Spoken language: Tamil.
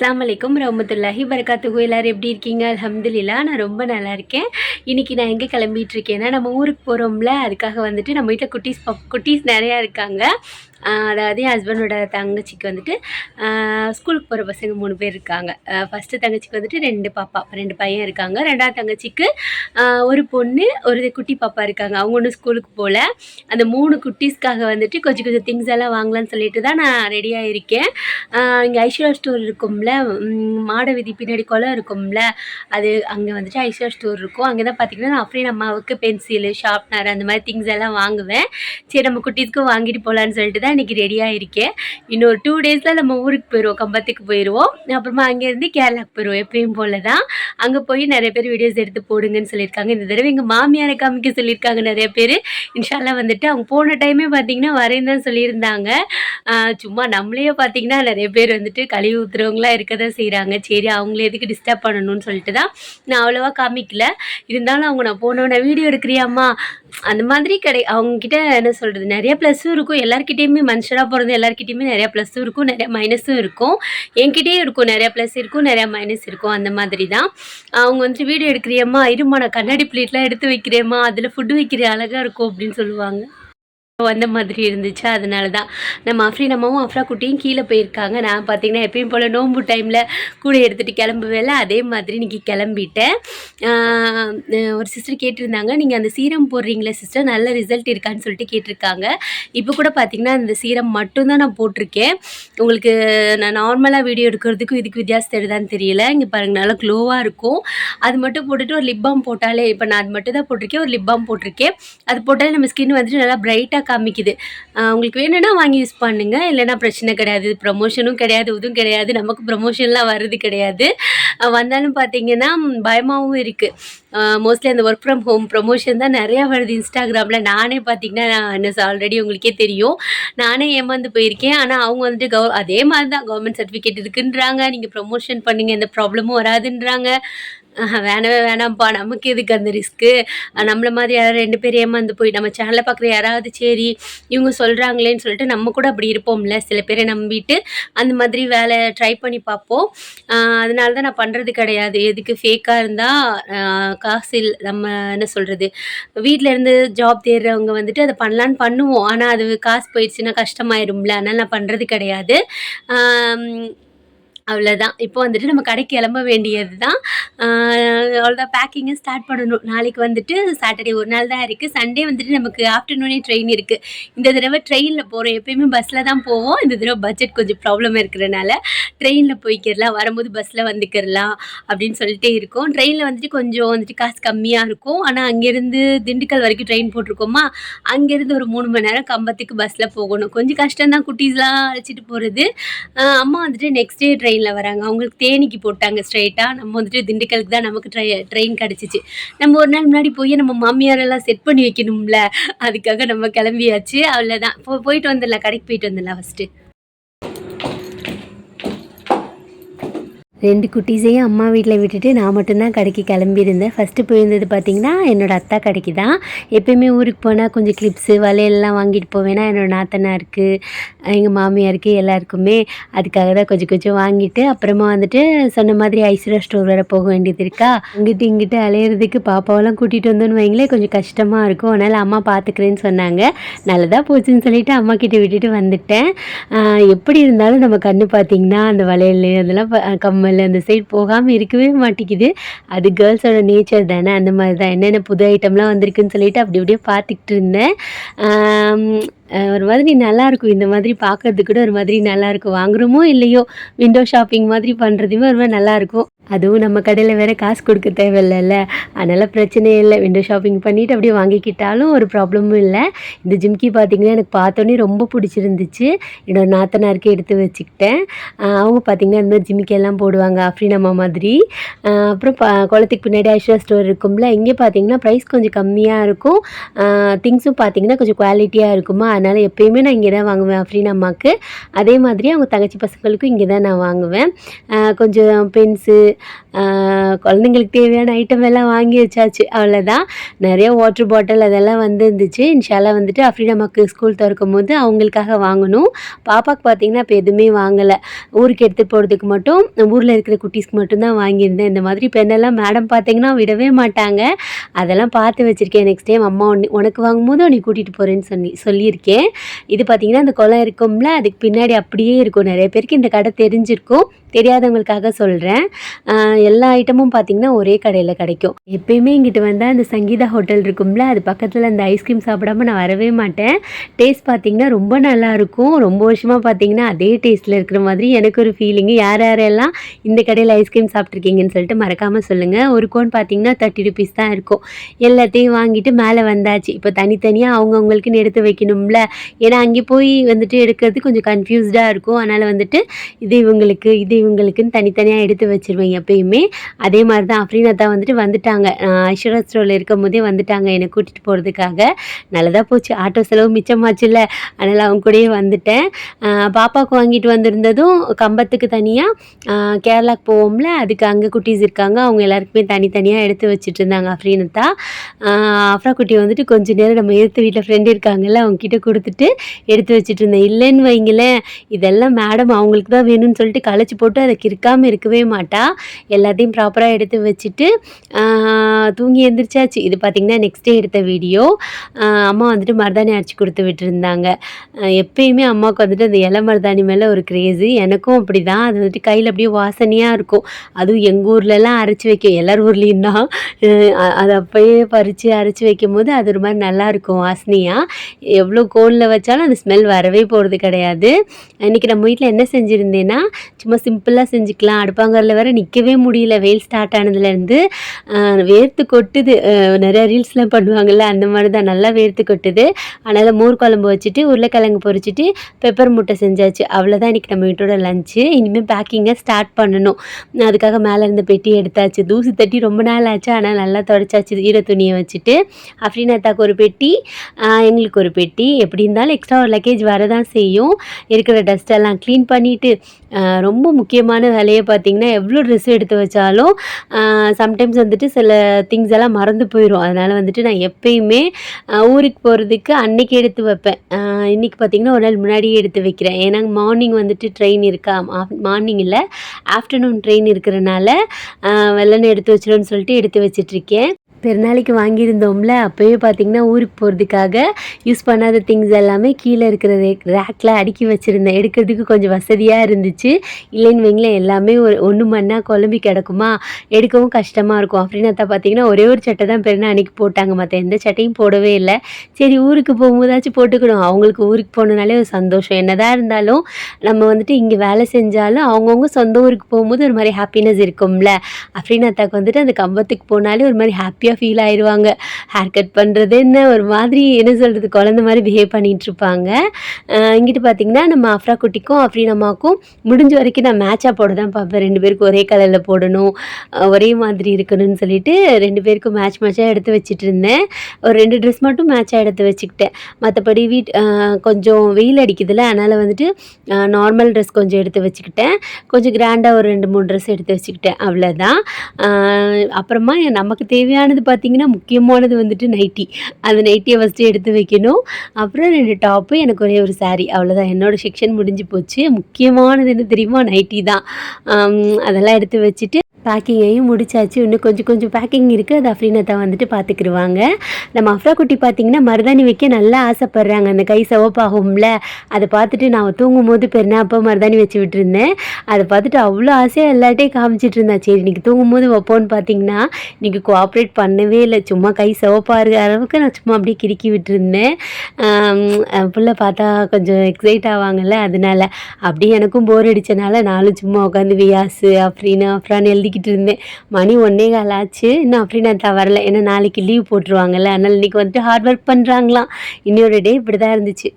அஸ்லாம் அலைக்கும் ரஹமத்துல்லாஹி பரகாத்துகு எல்லோரும் எப்படி இருக்கீங்க? அலமதுல்லா நான் ரொம்ப நல்லா இருக்கேன். இன்றைக்கி நான் எங்கே கிளம்பிட்டு இருக்கேன்னா நம்ம ஊருக்கு போகிறோம்ல அதுக்காக வந்துட்டு நம்ம வீட்டில் குட்டீஸ் குட்டீஸ் நிறையா இருக்காங்க. அதாவது என் ஹஸ்பண்டோட தங்கச்சிக்கு வந்துட்டு ஸ்கூலுக்கு போகிற பசங்க மூணு பேர் இருக்காங்க. ஃபஸ்ட்டு தங்கச்சிக்கு வந்துட்டு ரெண்டு பாப்பா ரெண்டு பையன் இருக்காங்க. ரெண்டாவது தங்கச்சிக்கு ஒரு பொண்ணு ஒரு குட்டி பாப்பா இருக்காங்க. அவங்க ஒன்றும் ஸ்கூலுக்கு போகல அந்த மூணு குட்டீஸ்க்காக வந்துட்டு கொஞ்சம் கொஞ்சம் திங்ஸ் எல்லாம் வாங்கலாம்னு சொல்லிட்டு தான் நான் ரெடியாக இருக்கேன். இங்கே ஐஸ்வர்யா ஸ்டோர் இருக்கும்ல மாட வீதி பின்னாடி குளம் இருக்கும்ல அது அங்கே வந்துட்டு ஐஸ்வர்யா ஸ்டோர் இருக்கும். அங்கே தான் பார்த்தீங்கன்னா நான் அஃப்ரீன் அம்மாவுக்கு பென்சிலு ஷார்ப்னர் அந்த மாதிரி திங்ஸ் எல்லாம் வாங்குவேன். சரி நம்ம குட்டீஸ்க்கும் வாங்கிட்டு போகலான்னு சொல்லிட்டு தான் இன்றைக்கி ரெடியாக இருக்கேன். இன்னொரு டூ டேஸில் நம்ம ஊருக்கு போயிடுவோம் கம்பத்துக்கு போயிடுவோம் அப்புறமா அங்கேருந்து கேரளாக்கு போயிடுவோம் எப்பயும் போல தான் அங்கே போய் நிறைய பேர் வீடியோஸ் எடுத்து போடுங்கன்னு சொல்லியிருக்காங்க. இந்த தடவை எங்கள் மாமியாரை காமிக்க சொல்லியிருக்காங்க நிறைய பேர். இன்ஷால்லாம் வந்துட்டு அவங்க போன டைமே பார்த்தீங்கன்னா வரேன்னு தான் சொல்லியிருந்தாங்க. சும்மா நம்மளையே பார்த்தீங்கன்னா நிறைய பேர் வந்துட்டு கழுவி ஊத்துறவங்களாம் இருக்க தான் செய்கிறாங்க சரி அவங்கள எதுக்கு டிஸ்டர்ப் பண்ணணும்னு சொல்லிட்டு தான் நான் அவ்வளோவா காமிக்கல. இருந்தாலும் அவங்க நான் போனோன்னே வீடியோ எடுக்கிறியாம்மா? அந்த மாதிரி கிடை அவங்கக்கிட்ட என்ன சொல்கிறது நிறைய ப்ளஸ்ஸும் இருக்கும். எல்லாருக்கிட்டேயுமே மனுஷனாக பிறந்த எல்லாருக்கிட்டேயுமே நிறையா ப்ளஸ்ஸும் இருக்கும். நிறையா மைனஸும் இருக்கும். என்கிட்டயும் இருக்கும். நிறையா ப்ளஸ் இருக்கும். நிறையா மைனஸ் இருக்கும். அந்த மாதிரி தான். அவங்க வந்துட்டு வீடியோ எடுக்கிறியம்மா இருமா நான் கண்ணாடி பிளேட்லாம் எடுத்து வைக்கிறேம்மா அதில் ஃபுட்டு வைக்கிற அழகாக இருக்கும் அப்படின்னு சொல்லுவாங்க. வந்த மாதிரி இருந்துச்சு. அதனால தான் நம்ம அஃப்ரீன் அம்மாவும் அஃப்ரா குட்டியும் கீழே போயிருக்காங்க. நான் பார்த்தீங்கன்னா எப்பயும் போல் நோம்பு டைமில் கூட எடுத்துகிட்டு கிளம்புவேல. அதே மாதிரி இன்றைக்கி கிளம்பிட்டேன். ஒரு சிஸ்டர் கேட்டிருந்தாங்க நீங்கள் அந்த சீரம் போடுறீங்களே சிஸ்டர் நல்ல ரிசல்ட் இருக்கான்னு சொல்லிட்டு கேட்டிருக்காங்க. இப்போ கூட பார்த்தீங்கன்னா அந்த சீரம் மட்டும்தான் நான் போட்டிருக்கேன். உங்களுக்கு நான் நார்மலாக வீடியோ எடுக்கிறதுக்கும் இதுக்கு வித்தியாசம் தெரியுதான்னு தெரியல. இங்கே பாருங்க நல்லா க்ளோவாக இருக்கும். அது மட்டும் போட்டுட்டு ஒரு லிப் பாம் போட்டாலே இப்போ நான் அது மட்டும் தான் போட்டிருக்கேன். ஒரு லிப் பாம் போட்டிருக்கேன். அது போட்டாலே நம்ம ஸ்கின் வந்துட்டு நல்லா பிரைட்டாக காமிக்குது. உங்களுக்கு வேணும்னா வாங்கி யூஸ் பண்ணுங்க. இல்லைன்னா பிரச்சனை கிடையாது. ப்ரமோஷனும் கிடையாது இதுவும் கிடையாது. நமக்கு ப்ரமோஷன்லாம் வர்றது கிடையாது. வந்தாலும் பார்த்தீங்கன்னா பயமாகவும் இருக்குது மோஸ்ட்லி அந்த ஒர்க் ஃப்ரம் ஹோம் ப்ரொமோஷன் தான் நிறையா வருது இன்ஸ்டாகிராமில் நானே பார்த்தீங்கன்னா நான் என்ன ஆல்ரெடி உங்களுக்கே தெரியும். நானே ஏமாந்து போயிருக்கேன். ஆனால் அவங்க வந்துட்டு கவ அதே மாதிரி தான் கவர்மெண்ட் சர்டிஃபிகேட் இருக்குன்றாங்க. நீங்கள் ப்ரொமோஷன் பண்ணுங்கள் எந்த ப்ராப்ளமும் வராதுன்றாங்க. வேணவே வேணாம்ப்பா. நமக்கு எதுக்கு அந்த ரிஸ்க்கு? நம்மளை மாதிரி யாராவது ரெண்டு பேர் ஏமாந்து போய் நம்ம சேனலை பார்க்குற யாராவது சரி இவங்க சொல்கிறாங்களேன்னு சொல்லிட்டு நம்ம கூட அப்படி இருப்போம்ல. சில பேரை நம்பிட்டு அந்த மாதிரி வேலை ட்ரை பண்ணி பார்ப்போம். அதனால தான் நான் பண்ணுறது கிடையாது. எதுக்கு ஃபேக்காக இருந்தால் காசு இல் நம்ம என்ன சொல்கிறது வீட்டில் இருந்து ஜாப் தேடுறவங்க வந்துட்டு அதை பண்ணலான்னு பண்ணுவோம். ஆனால் அது காசு போயிடுச்சுன்னா கஷ்டமாயிரும்ல. அதனால் நான் பண்ணுறது கிடையாது. அவ்வளோதான் இப்போ வந்துட்டு நம்ம கடைக்கு கிளம்ப வேண்டியது தான் அவ்வளோதான் பேக்கிங்கை ஸ்டார்ட் பண்ணணும். நாளைக்கு வந்துட்டு சாட்டர்டே ஒரு நாள் தான் இருக்குது சண்டே வந்துட்டு நமக்கு ஆஃப்டர்நூனே ட்ரெயின் இருக்குது இந்த தடவை ட்ரெயினில் போகிறோம் எப்பயுமே பஸ்ஸில் தான் போவோம். இந்த தடவை பட்ஜெட் கொஞ்சம் ப்ராப்ளமாக இருக்கிறனால ட்ரெயினில் போய்க்கிடலாம். வரும்போது பஸ்ஸில் வந்துக்கிடலாம் அப்படின்னு சொல்லிட்டே இருக்கோம். ட்ரெயினில் வந்துட்டு கொஞ்சம் வந்துட்டு காசு கம்மியாக இருக்கும். ஆனால் அங்கேருந்து திண்டுக்கல் வரைக்கும் ட்ரெயின் போட்டிருக்கோமா? அங்கேருந்து ஒரு மூணு மணி நேரம் கம்பத்துக்கு பஸ்ஸில் போகணும். கொஞ்சம் கஷ்டம் தான் குட்டீஸ்லாம் அழைச்சிட்டு போகிறது அம்மா வந்துட்டு நெக்ஸ்ட் டே ட்ரெயின் ட்ரெயினில் வராங்க. அவங்களுக்கு தேனிக்கு போட்டாங்க ஸ்ட்ரைட்டாக நம்ம வந்துட்டு திண்டுக்கலுக்கு தான் நமக்கு ட்ரை ட்ரெயின் கிடச்சிச்சு. நம்ம ஒரு நாள் முன்னாடி போய் நம்ம மாமியாரெல்லாம் செட் பண்ணி வைக்கணும்ல. அதுக்காக நம்ம கிளம்பியாச்சு. அவ்வளோதான் போ போயிட்டு வந்துடலாம். கடைக்கு போயிட்டு வந்துடலாம் ஃபஸ்ட்டு ரெண்டு குட்டீஸையும் அம்மா வீட்டில் விட்டுட்டு நான் மட்டும்தான் கடைக்கு கிளம்பியிருந்தேன். ஃபஸ்ட்டு போயிருந்தது பார்த்திங்கன்னா என்னோடய அத்தா கடைக்கு தான். எப்போயுமே ஊருக்கு போனால் கொஞ்சம் கிளிப்ஸு வளையல்லாம் வாங்கிட்டு போவேன்னா என்னோடய நாத்தனாருக்கு எங்கள் மாமியாருக்கு எல்லாருக்குமே அதுக்காக தான் கொஞ்சம் கொஞ்சம் வாங்கிட்டு அப்புறமா வந்துட்டு சொன்ன மாதிரி ஐஸ்வர்யா ஸ்டோர் வர போக வேண்டியது இருக்கா? அங்கிட்டு இங்கிட்டு அலையிறதுக்கு பாப்பாவெல்லாம் கூட்டிகிட்டு வந்தோன்னு வைங்களே கொஞ்சம் கஷ்டமாக இருக்கும். அதனால் அம்மா பார்த்துக்கிறேன்னு சொன்னாங்க. நல்லதாக போச்சுன்னு சொல்லிட்டு அம்மா கிட்டே விட்டுட்டு வந்துட்டேன். எப்படி இருந்தாலும் நம்ம கண்ணு பார்த்திங்கன்னா அந்த வளையல் அதெல்லாம் ப- கம்மல் அந்த சைடு போகாமல் இருக்கவே மாட்டேங்குது. அது கேர்ள்ஸோட நேச்சர் தானே அந்த மாதிரி தான் என்னென்ன புது ஐட்டம்லாம் வந்திருக்குன்னு சொல்லிட்டு அப்படி அப்படியே பார்த்துக்கிட்டு இருந்தேன். ஒரு மாதிரி நல்லாயிருக்கும் இந்த மாதிரி பார்க்கறதுக்கு கூட ஒரு மாதிரி நல்லாயிருக்கும் வாங்குறோமோ இல்லையோ விண்டோ ஷாப்பிங் மாதிரி பண்ணுறதுமே ஒரு மாதிரி நல்லாயிருக்கும் அதுவும் நம்ம கடையில் வேற காசு கொடுக்க தேவையில்லைல்ல. அதனால் பிரச்சனையே இல்லை. விண்டோ ஷாப்பிங் பண்ணிவிட்டு அப்படியே வாங்கிக்கிட்டாலும் ஒரு ப்ராப்ளமும் இல்லை. இந்த ஜிம்கி பார்த்திங்கன்னா எனக்கு பார்த்தோன்னே ரொம்ப பிடிச்சிருந்துச்சு. என்னோட நாத்தனாருக்கு எடுத்து வச்சுக்கிட்டேன். அவங்க பார்த்திங்கன்னா இந்த மாதிரி போடுவாங்க. அஃப்ரீனம்மா மாதிரி. அப்புறம் ப குளத்துக்கு பின்னாடி ஐஷா ஸ்டோர் இருக்கும்ல. இங்கே பார்த்தீங்கன்னா ப்ரைஸ் கொஞ்சம் கம்மியாக இருக்கும். திங்ஸும் பார்த்தீங்கன்னா கொஞ்சம் குவாலிட்டியாக இருக்குமா? அதனால் எப்பயுமே நான் இங்கே தான் வாங்குவேன் அஃப்ரீன் அம்மாவுக்கு அதே மாதிரி அவங்க தங்கச்சி பசங்களுக்கும் இங்கே தான் நான் வாங்குவேன். கொஞ்சம் பென்ஸு குழந்தைங்களுக்கு தேவையான ஐட்டம் எல்லாம் வாங்கி வச்சாச்சு. அவ்வளோதான் நிறைய வாட்டர் பாட்டில் அதெல்லாம் வந்து இருந்துச்சு இன்ஷால்லாம் வந்துட்டு அஃப்ரீனாமாக்கு ஸ்கூல் திறக்கும் போது அவங்களுக்காக வாங்கணும். பாப்பாவுக்கு பார்த்தீங்கன்னா இப்போ எதுவுமே வாங்கலை. ஊருக்கு எடுத்துகிட்டு போகிறதுக்கு மட்டும் ஊரில் இருக்கிற குட்டீஸ்க்கு மட்டும்தான் வாங்கியிருந்தேன். இந்த மாதிரி பெண்ணெல்லாம் மேடம் பார்த்தீங்கன்னா விடவே மாட்டாங்க. அதெல்லாம் பார்த்து வச்சுருக்கேன். நெக்ஸ்ட் டைம் அம்மா ஒன்று உனக்கு வாங்கும்போது உன்னை கூட்டிகிட்டு போகிறேன்னு சொல்லி சொல்லியிருக்கேன். இது பார்த்திங்கன்னா அந்த குளம் இருக்கும்ல அதுக்கு பின்னாடி அப்படியே இருக்கும். நிறைய பேருக்கு இந்த கடை தெரிஞ்சிருக்கும். தெரியாதவங்களுக்காக சொல்கிறேன் எல்லா ஐட்டமும் பார்த்திங்கன்னா ஒரே கடையில் கிடைக்கும். எப்பயுமே இங்கிட்டு வந்தால் அந்த சங்கீதா ஹோட்டல் இருக்கும்ல அது பக்கத்தில் அந்த ஐஸ்கிரீம் சாப்பிடாம நான் வரவே மாட்டேன். டேஸ்ட் பார்த்திங்கன்னா ரொம்ப நல்லாயிருக்கும் ரொம்ப வருஷமாக பார்த்திங்கன்னா அதே டேஸ்ட்டில் இருக்கிற மாதிரி எனக்கு ஒரு ஃபீலிங்கு யார் யாரெல்லாம் இந்த கடையில் ஐஸ்கிரீம் சாப்பிட்ருக்கீங்கன்னு சொல்லிட்டு மறக்காமல் சொல்லுங்கள் ஒரு கோன் பார்த்திங்கன்னா தேர்ட்டி ருபீஸ் தான் இருக்கும். எல்லாத்தையும் வாங்கிட்டு மேலே வந்தாச்சு. இப்போ தனித்தனியாக அவங்கவுங்களுக்குன்னு எடுத்து வைக்கணும்ல. ஏன்னா அங்கே போய் வந்துட்டு எடுக்கிறது கொஞ்சம் கன்ஃபியூஸ்டாக இருக்கும். அதனால் வந்துட்டு இது இவங்களுக்கு இது இவங்களுக்குன்னு தனித்தனியாக எடுத்து வச்சுருவீங்க. எப்பயுமே அதே மாதிரி தான் அஃப்ரீனத்தா வந்துட்டு வந்துட்டாங்க. ஐஸ்வர்யா ஸ்டோரில் இருக்கும் போதே வந்துட்டாங்க. என்னை கூட்டிகிட்டு போகிறதுக்காக நல்லதாக போச்சு. ஆட்டோ செலவு மிச்சமாச்சுல்ல. அதனால் அவங்க கூடயே வந்துட்டேன். பாப்பாவுக்கு வாங்கிட்டு வந்திருந்ததும் கம்பத்துக்கு தனியாக கேரளாவுக்கு போவோம்ல. அதுக்கு அங்கே குட்டீஸ் இருக்காங்க. அவங்க எல்லாருக்குமே தனித்தனியாக எடுத்து வச்சுட்டு இருந்தாங்க அஃப்ரீனத்தா அஃப்ரா குட்டி வந்துட்டு கொஞ்சம் நேரம் நம்ம எடுத்து வீட்டில் ஃப்ரெண்டு இருக்காங்கல்ல அவங்கக்கிட்ட கொடுத்துட்டு எடுத்து வச்சுட்டு இருந்தேன் இல்லைன்னு வைங்களேன். இதெல்லாம் மேடம் அவங்களுக்கு தான் வேணும்னு சொல்லிட்டு களைச்சி போட்டு போட்டு அதை கிறுக்காமல் இருக்கவே மாட்டா. எல்லாத்தையும் ப்ராப்பராக எடுத்து வச்சுட்டு தூங்கி எழுந்திரிச்சாச்சு இது பார்த்திங்கன்னா நெக்ஸ்ட் டே எடுத்த வீடியோ அம்மா வந்துட்டு மருதாணி அரைச்சி கொடுத்து விட்டுருந்தாங்க. எப்பயுமே அம்மாவுக்கு வந்துட்டு அந்த இலை மருதாணி மேலே ஒரு க்ரேஸு எனக்கும் அப்படி தான் அது வந்துட்டு கையில் அப்படியே வாசனையாக இருக்கும். அதுவும் எங்கள் ஊர்லலாம் அரைச்சி வைக்க எல்லார் ஊர்லேயும் தான். அதை அப்போயே பறித்து அரைச்சி வைக்கும் போது அது ஒரு மாதிரி நல்லாயிருக்கும் வாசனையாக எவ்வளோ கோனில் வச்சாலும் அந்த ஸ்மெல் வரவே போகிறது கிடையாது. இன்றைக்கி நம்ம வீட்டில் என்ன செஞ்சுருந்தேன்னா சும்மா சிம்பிளாக செஞ்சுக்கலாம். அடுப்பாங்கரில் வேறு நிற்கவே முடியல. வெயில் ஸ்டார்ட் ஆனதுலேருந்து வேர்த்து கொட்டுது. நிறையா ரீல்ஸ்லாம் பண்ணுவாங்கள்ல அந்த மாதிரி தான் நல்லா வேர்த்து கொட்டுது. அதனால் மோர் குழம்பு வச்சுட்டு உருளைக்கிழங்கு பொறிச்சிட்டு பெப்பர் முட்டை செஞ்சாச்சு. அவ்வளோதான் இன்றைக்கி நம்ம வீட்டோட லஞ்சு இனிமேல் பேக்கிங்கை ஸ்டார்ட் பண்ணணும். அதுக்காக மேலே இருந்த பெட்டி எடுத்தாச்சு. தூசி தட்டி ரொம்ப நாள் ஆச்சு. ஆனால் நல்லா தொடச்சாச்சு. ஈர துணியை வச்சுட்டு அஃப்ரீனாத்தாக்கு ஒரு பெட்டி எங்களுக்கு ஒரு பெட்டி. எப்படி இருந்தாலும் எக்ஸ்ட்ரா ஒரு லக்கேஜ் வரதான் செய்யும். இருக்கிற டஸ்ட்டெல்லாம் க்ளீன் பண்ணிவிட்டு ரொம்ப முக்கியமான வேலையை பார்த்திங்கன்னா எவ்வளோ ட்ரெஸ் எடுத்து வச்சாலும் சம்டைம்ஸ் வந்துட்டு சில திங்ஸ் எல்லாம் மறந்து போயிடும் அதனால் வந்துட்டு நான் எப்பயுமே ஊருக்கு போகிறதுக்கு அன்னைக்கு எடுத்து வைப்பேன். இன்றைக்கி பார்த்திங்கன்னா ஒரு நாள் முன்னாடியே எடுத்து வைக்கிறேன். ஏன்னா மார்னிங் வந்துட்டு ட்ரெயின் இருக்கா மார்னிங் இல்லை ஆஃப்டர்நூன் ட்ரெயின் இருக்கிறனால வெள்ளனை எடுத்து வச்சிடணும்னு சொல்லிட்டு எடுத்து வச்சிட்ருக்கேன் பெருநாளைக்கு வாங்கியிருந்தோம்ல அப்போயே பார்த்திங்கன்னா ஊருக்கு போகிறதுக்காக யூஸ் பண்ணாத திங்ஸ் எல்லாமே கீழே இருக்கிற ரேக்கில் அடுக்கி வச்சுருந்தேன். எடுக்கிறதுக்கு கொஞ்சம் வசதியாக இருந்துச்சு. இல்லைன்னு வைங்களேன் எல்லாமே ஒரு ஒன்று மண்ணா குழம்பி கிடக்குமா? எடுக்கவும் கஷ்டமாக இருக்கும். அப்படின்னு பார்த்தீங்கன்னா ஒரே ஒரு சட்டை தான் பெருநாளைக்கு போட்டாங்க. மற்ற எந்த சட்டையும் போடவே இல்லை. சரி ஊருக்கு போகும்போதாச்சும் போட்டுக்கணும் அவங்களுக்கு ஊருக்கு போனனாலே ஒரு சந்தோஷம். என்னதான் இருந்தாலும் நம்ம வந்துட்டு இங்கே வேலை செஞ்சாலும் அவங்கவுங்க சொந்த ஊருக்கு போகும்போது ஒரு மாதிரி ஹாப்பினஸ் இருக்கும்ல. அப்படின்னு வந்துட்டு அந்த கம்பத்துக்கு போனாலே ஒரு மாதிரி ஹாப்பியாக ஹாப்பியாக ஃபீல் ஆயிடுவாங்க ஹேர் கட் பண்ணுறது என்ன ஒரு மாதிரி என்ன சொல்கிறது குழந்த மாதிரி பிஹேவ் பண்ணிகிட்ருப்பாங்க இங்கிட்டு பார்த்திங்கன்னா நம்ம அஃப்ரா குட்டிக்கும் அஃப்ரீன் அம்மாவுக்கும் முடிஞ்ச வரைக்கும் நான் மேட்சாக போட தான் பார்ப்பேன் ரெண்டு பேருக்கும் ஒரே கலரில் போடணும். ஒரே மாதிரி இருக்கணும்னு சொல்லிட்டு ரெண்டு பேருக்கும் மேட்ச் மேட்சாக எடுத்து வச்சுட்டு இருந்தேன். ஒரு ரெண்டு ட்ரெஸ் மட்டும் மேட்சாக எடுத்து வச்சுக்கிட்டேன். மற்றபடி வீட் கொஞ்சம் வெயில் அடிக்குதுல்ல அதனால் வந்துட்டு நார்மல் ட்ரெஸ் கொஞ்சம் எடுத்து வச்சுக்கிட்டேன். கொஞ்சம் கிராண்டாக ஒரு ரெண்டு மூணு ட்ரெஸ் எடுத்து வச்சுக்கிட்டேன். அவ்வளோதான் அப்புறமா நமக்கு தேவையானது அடுத்தது பார்த்திங்கன்னா முக்கியமானது வந்துட்டு நைட்டி அந்த நைட்டியை ஃபஸ்ட்டு எடுத்து வைக்கணும். அப்புறம் ரெண்டு டாப்பு எனக்கு ஒரே ஒரு சாரீ அவ்வளோதான் என்னோடய செக்ஷன் முடிஞ்சு போச்சு. முக்கியமானது என்ன தெரியுமா? நைட்டி தான். அதெல்லாம் எடுத்து வச்சுட்டு பேக்கிங்கையும் முடிச்சாச்சு. இன்னும் கொஞ்சம் கொஞ்சம் பேக்கிங் இருக்குது அது அஃப்ரீனத்தை வந்துட்டு பார்த்துக்கிடுவாங்க நம்ம அஃப்ரா குட்டி பார்த்திங்கன்னா மருதாணி வைக்க நல்லா ஆசைப்பட்றாங்க. அந்த கை சிவப்பாகும்ல அதை பார்த்துட்டு நான் தூங்கும் போது அப்போ மருதாணி வச்சு விட்டுருந்தேன். அதை பார்த்துட்டு அவ்வளோ ஆசையாக எல்லாட்டையும் காமிச்சிட்டு இருந்தா. சரி இன்றைக்கி தூங்கும் போது வைப்போன்னு பார்த்தீங்கன்னா இன்றைக்கி கோஆப்ரேட் பண்ணவே இல்லை. சும்மா கை சிவப்பாக அளவுக்கு நான் சும்மா அப்படியே கிறுக்கி விட்டுருந்தேன். பிள்ளை பார்த்தா கொஞ்சம் எக்ஸைட் ஆவாங்கல்ல அதனால அப்படியே எனக்கும் போர் அடித்தனால நானும் சும்மா உட்காந்து வியாசு அப்படின்னு அஃப்ரான் எழுதி எழுதிக்கிட்டு இருந்தேன். மணி ஒன்னே கால் ஆச்சு. இன்னும் அப்படி நான் வரல. ஏன்னா நாளைக்கு லீவ் போட்டுருவாங்கல்ல. அதனால் இன்றைக்கி வந்துட்டு ஹார்ட் ஒர்க் பண்ணுறாங்களாம் இன்னொரு டே இப்படி தான் இருந்துச்சு.